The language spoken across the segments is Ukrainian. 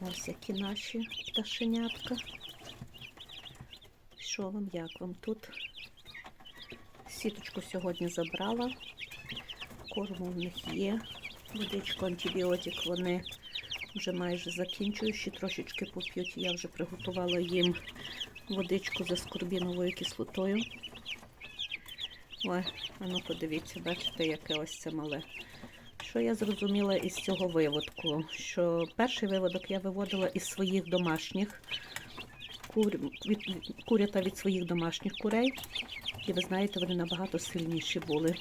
Ось які наші пташенятка. Що вам, як вам тут? Сіточку сьогодні забрала. Корму в них є. Водичку, антибіотик вони вже майже закінчують, ще трошечки поп'ють. Я вже приготувала їм водичку за скорбіновою кислотою. Ой, а ну подивіться, бачите, яке ось це мале. Що я зрозуміла із цього виводку? Що перший виводок я виводила із своїх домашніх кур... від... курята від своїх домашніх курей. І ви знаєте, вони набагато сильніші були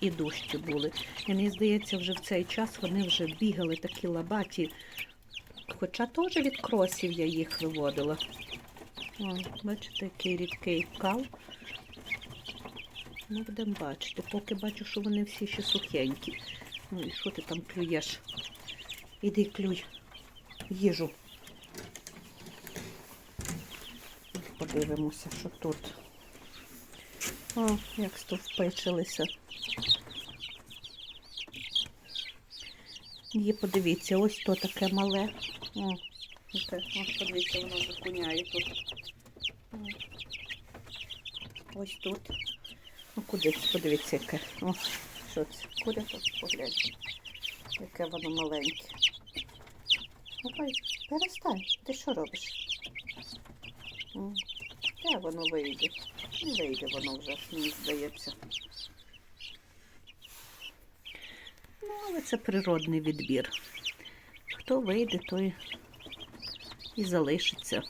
і дужчі були. І мені здається, вже в цей час вони вже бігали такі лабаті. Хоча теж від кросів я їх виводила. О, бачите, який рідкий кал. Ну, будемо бачити. Поки бачу, що вони всі ще сухенькі. Ну і що ти там клюєш? Іди клюй їжу. Подивимося, що тут. О, як стовпичилися. Є, подивіться, ось то таке мале. О, яке, ось подивіться, воно вже куняє тут. О. Ось тут. Ну куди? Подивіться, яке. О, що це? Тут погляньте? Яке воно маленьке. Ой, перестань, ти що робиш? Де воно вийде? Не вийде воно вже, мені здається. Ну, але це природний відбір. Хто вийде, той і залишиться.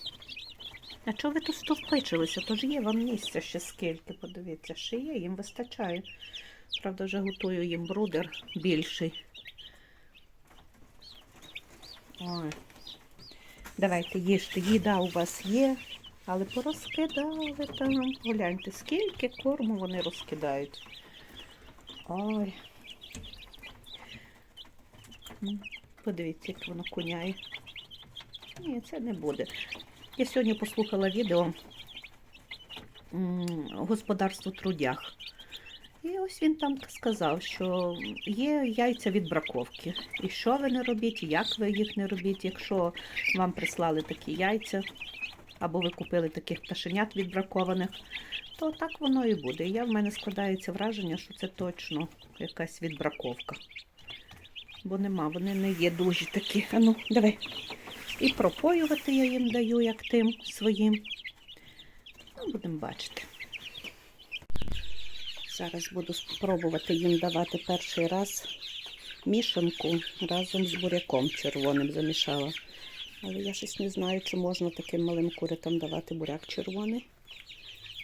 А чого ви тут стовпичилися? Тож є вам місця ще скільки, подивіться, ще є, їм вистачає. Правда, вже готую їм брудер більший. Ой. Давайте їжте, їда у вас є, але порозкидали там. Гляньте, скільки корму вони розкидають. Ой. Подивіться, як воно куняє. Ні, це не буде. Я сьогодні послухала відео господарство трудях. І ось він там сказав, що є яйця від браковки. І що ви не робіть, як ви їх не робіть, якщо вам прислали такі яйця, або ви купили таких пташенят відбракованих, то так воно і буде. Я в мене складається враження, що це точно якась відбраковка. Бо нема, вони не є дуже такі. А ну, давай. І пропоювати я їм даю, як тим своїм. Ну, будемо бачити. Зараз буду спробувати їм давати перший раз мішанку разом з буряком червоним замішала. Але я щось не знаю, чи можна таким малим курятам давати буряк червоний.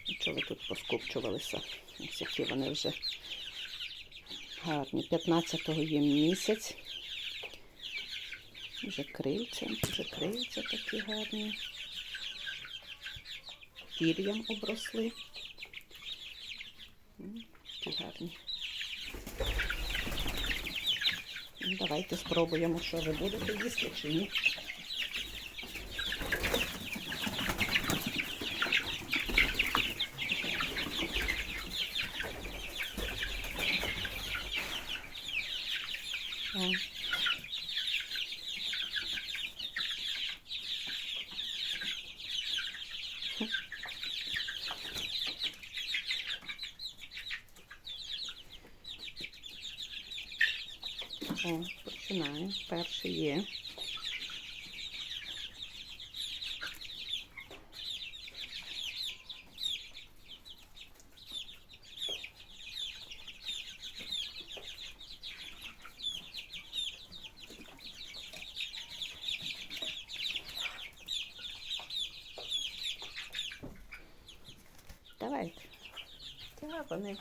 І Що ви тут поскупчувалися? Ось які вони вже гарні. 15-го їм місяць. Вже крильця, вже крильця такі гарні. Пір'ям обросли. Гарні. Ну, Давайте спробуємо, що ви будете їсти чи ні. О. О, починаю. Перший є. Давайте. Так, вони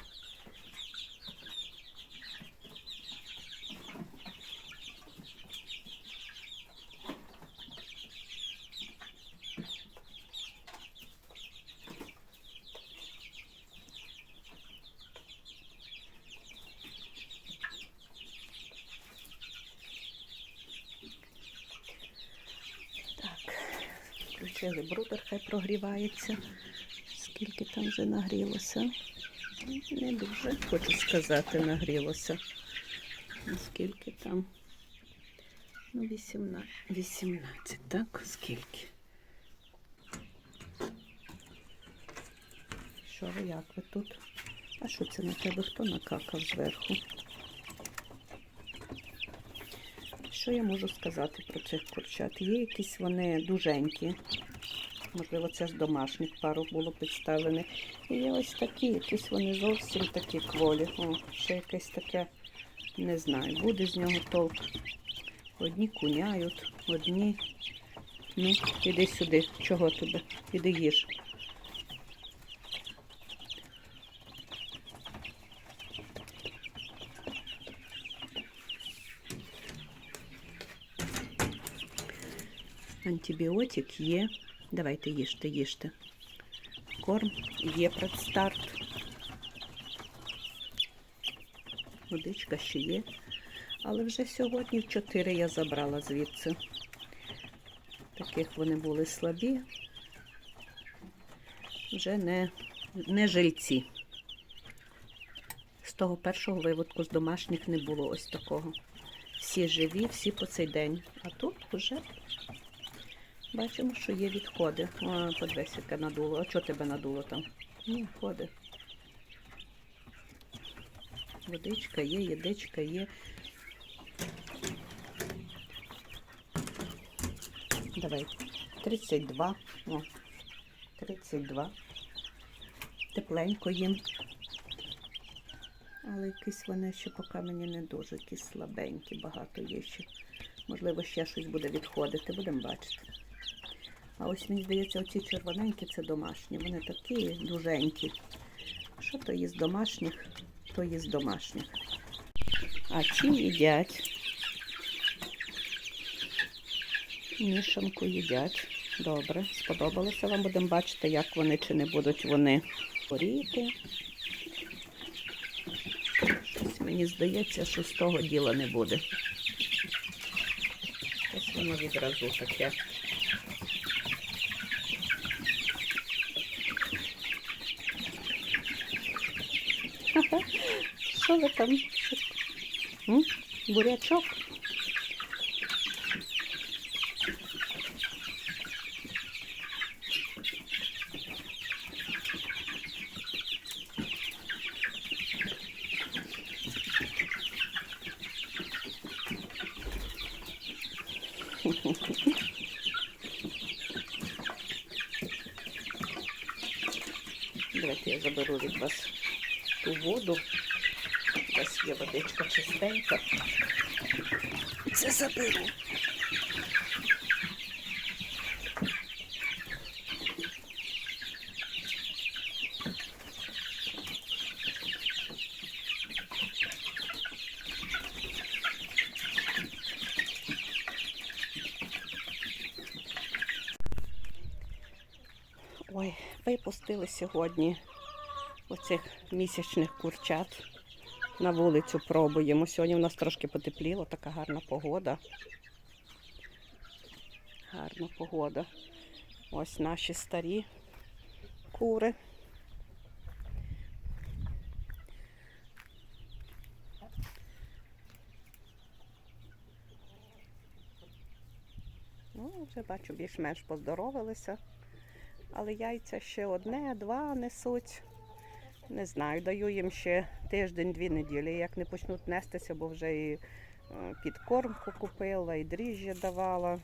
Так, включили хай прогрівається. Скільки там вже нагрілося? Не дуже, хочу сказати, нагрілося. Наскільки там Ну, 18. 18, так? Скільки? Що ви, як ви тут? А що це на тебе? Хто накакав зверху? Що я можу сказати про цих курчат? Є якісь вони дуженькі. Можливо, це з домашніх пару було підставлене. І є ось такі, якісь вони зовсім такі кволі. О, ще якесь таке, не знаю, буде з нього толк. Одні куняють, одні. Ну, іди сюди. Чого тебе? Іди їж. Антибіотик є. Давайте їжте, їжте. Корм є предстарт. Водичка ще є. Але вже сьогодні 4 я забрала звідси. Таких вони були слабі. Вже не, не жильці. З того першого виводку з домашніх не було ось такого. Всі живі, всі по цей день. А тут вже бачимо, що є відходи. О, подивись, яке надуло. А чого тебе надуло там? Ні, ходи. Водичка є, єдичка є. Давай. 32. О, 32. Тепленько їм. Але якісь вони ще поки мені не дуже, якісь слабенькі, багато є ще. Можливо, ще щось буде відходити, будемо бачити. А ось мені здається, оці червоненькі це домашні. Вони такі дуженькі. Що то є з домашніх, то є з домашніх. А ці їдять. Мішанку їдять. Добре, сподобалося вам. Будемо бачити, як вони чи не будуть вони горіти. Щось мені здається, що з того діла не буде. Ось воно відразу таке. Що ви там? М? Бурячок? Давайте я заберу вас ту воду. У є водичка чистенька. Це заберу. Ой, випустили сьогодні оцих місячних курчат. На вулицю пробуємо. Сьогодні у нас трошки потепліло, така гарна погода. Гарна погода. Ось наші старі кури. Ну, вже бачу, більш-менш поздоровилися. Але яйця ще одне, два несуть. Не знаю, даю їм ще тиждень-дві неділі. Як не почнуть нестися, бо вже і е, підкормку купила, і дріжджі давала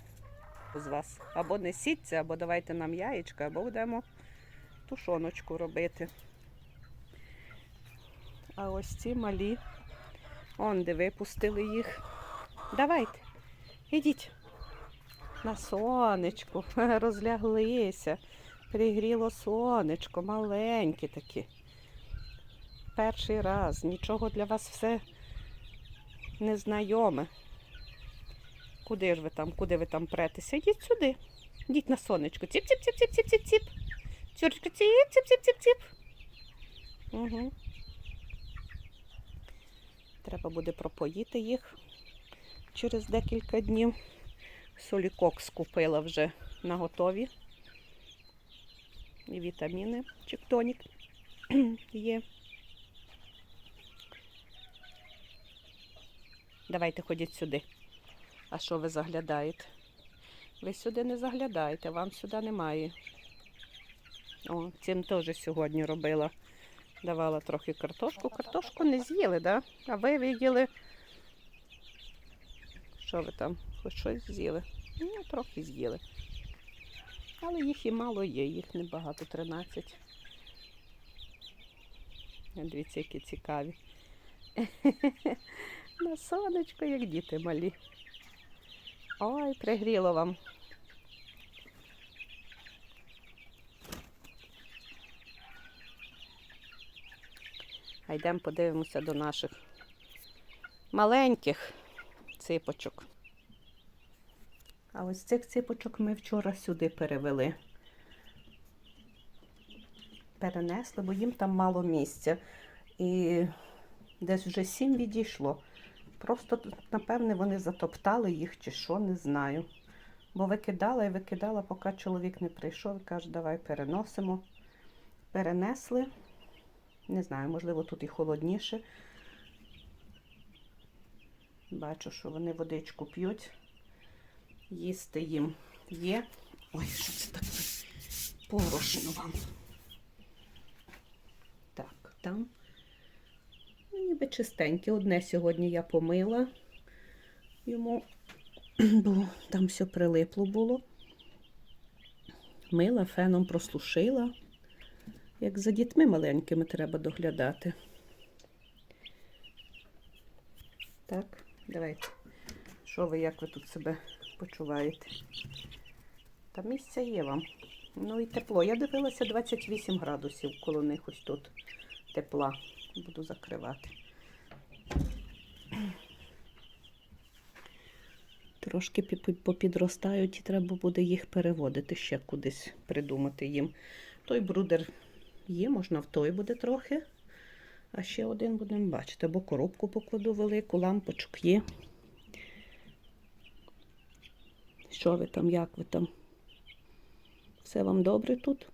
з вас. Або несіться, або давайте нам яєчка, або будемо тушоночку робити. А ось ці малі, он де випустили їх. Давайте, ідіть. На сонечку, розляглися. Пригріло сонечко, маленькі такі. Перший раз, нічого для вас все незнайоме. Куди ж ви там, куди ви там претеся? Йдіть сюди. Йдіть на сонечко. Ціп-ціп-ціп-ціп-ціп-ціп. Цюрочка, ціп-ціп-ціп-ціп-ціп. Угу. Треба буде пропоїти їх через декілька днів. Солікок скупила вже на готові. І вітаміни, чиктонік є. Давайте ходіть сюди. А що ви заглядаєте? Ви сюди не заглядаєте, вам сюди немає. О, цим теж сьогодні робила. Давала трохи картошку. Картошку не з'їли, да? А ви виділи. Що ви там? Хоч щось з'їли? Ну, трохи з'їли. Але їх і мало є, їх небагато, 13. Дивіться, які цікаві. На сонечко, як діти малі. Ой, пригріло вам. А йдемо подивимося до наших маленьких ципочок. А ось цих ципочок ми вчора сюди перевели. Перенесли, бо їм там мало місця. І десь вже сім відійшло. Просто, напевне, вони затоптали їх чи що, не знаю. Бо викидала і викидала, поки чоловік не прийшов і каже, давай переносимо. Перенесли. Не знаю, можливо, тут і холодніше. Бачу, що вони водичку п'ють. Їсти їм є. Ой, що це таке? Порошно вам. Так, там. Ніби чистеньке. Одне сьогодні я помила йому, бо там все прилипло було. Мила, феном прослушила. Як за дітьми маленькими треба доглядати. Так, давайте. Що ви, як ви тут себе почуваєте? Та місця є вам. Ну і тепло. Я дивилася 28 градусів коло них ось тут тепла. Буду закривати. Трошки попідростають і треба буде їх переводити ще кудись, придумати їм. Той брудер є, можна в той буде трохи. А ще один будемо бачити, або коробку покладу велику, лампочок є. Що ви там, як ви там? Все вам добре тут?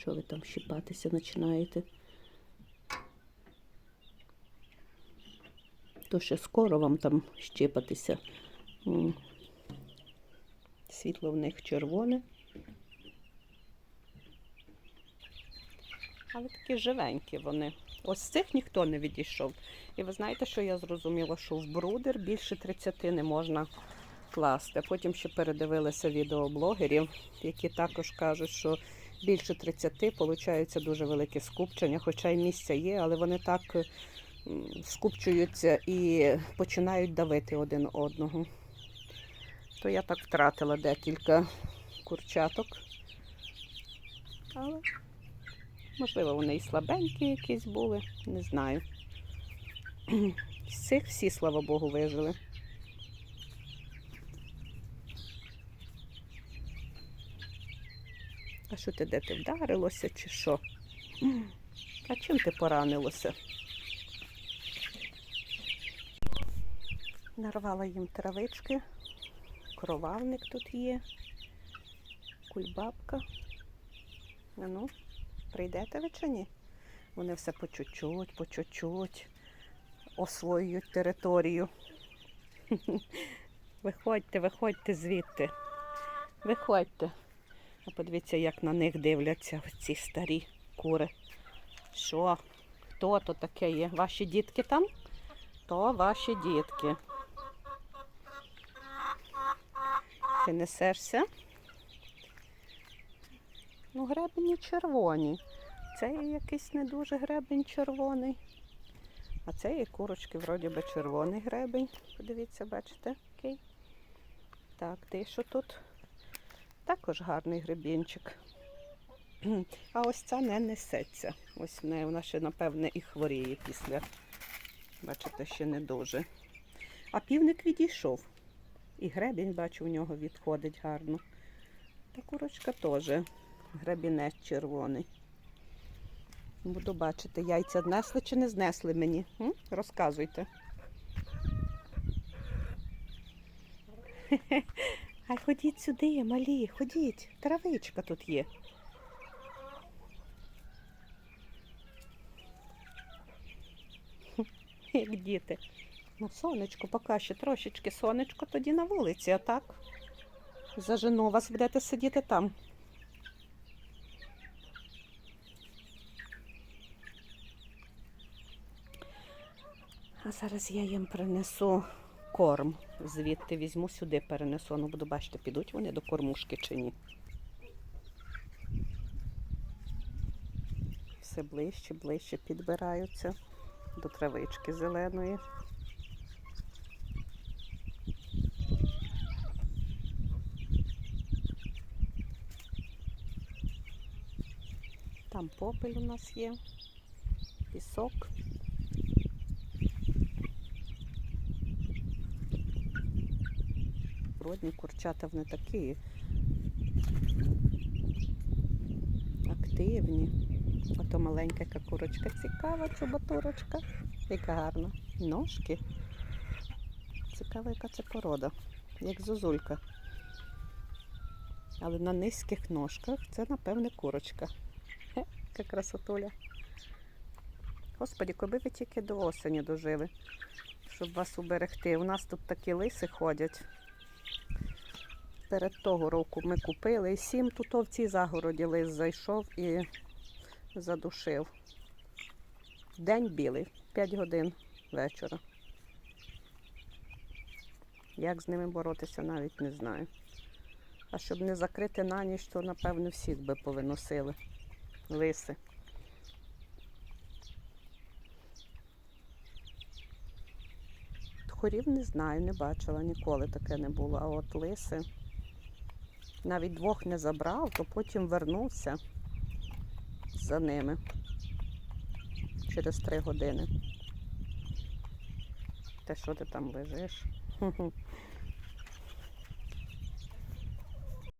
Що ви там щипатися починаєте? То ще скоро вам там щипатися. Світло в них червоне. Але такі живенькі вони. Ось цих ніхто не відійшов. І ви знаєте, що я зрозуміла, що в брудер більше 30 не можна класти. Потім ще передивилися відео блогерів, які також кажуть, що більше 30 виходить дуже велике скупчення, хоча й місця є, але вони так скупчуються і починають давити один одного. То я так втратила декілька курчаток. Але, можливо, вони і слабенькі якісь були, не знаю. З цих всі, слава Богу, вижили. А що ти де ти вдарилося чи що? А чим ти поранилося? Нарвала їм травички, кровавник тут є, кульбабка. Ну, прийдете ви чи ні? Вони все по чуть-чуть, по чуть-чуть освоюють територію. Виходьте, виходьте звідти. Виходьте. А подивіться, як на них дивляться ці старі кури. Що? Хто то таке є? Ваші дітки там? То ваші дітки. Ти несешся? Ну, гребені червоні. Це якийсь не дуже гребень червоний. А це є курочки, вроді би червоний гребень. Подивіться, бачите, який. Так, ти що тут? Також гарний гребінчик. А ось ця не несеться. Ось в неї вона ще, напевне, і хворіє після. Бачите, ще не дуже. А півник відійшов. І гребінь, бачу, у нього відходить гарно. Та курочка теж. Гребінець червоний. Буду бачити, яйця знесли чи не знесли мені. М? Розказуйте. Ай, ходіть сюди, малі, ходіть, травичка тут є. Як діти. Ну, сонечко, поки ще трошечки сонечко тоді на вулиці, а так? Зажену вас будете сидіти там. А зараз я їм принесу корм. Звідти візьму сюди, перенесу. Ну, буду бачити, підуть вони до кормушки чи ні. Все ближче, ближче підбираються до травички зеленої. Там попель у нас є, пісок. Бродні курчата вони такі активні. Ото маленька яка курочка цікава, чоботурочка. Яка гарна. Ножки. Цікава, яка це порода, як зозулька. Але на низьких ножках це, напевне, курочка. Яка красотуля. Господі, коби ви тільки до осені дожили, щоб вас уберегти. У нас тут такі лиси ходять. Перед того року ми купили сім тут в цій загороді лис зайшов і задушив. День білий, 5 годин вечора. Як з ними боротися, навіть не знаю. А щоб не закрити на ніч, то напевно всіх би повиносили. Лиси. Хорів не знаю, не бачила, ніколи таке не було. А от лиси навіть двох не забрав, то потім вернувся за ними через три години. Те, що ти там лежиш?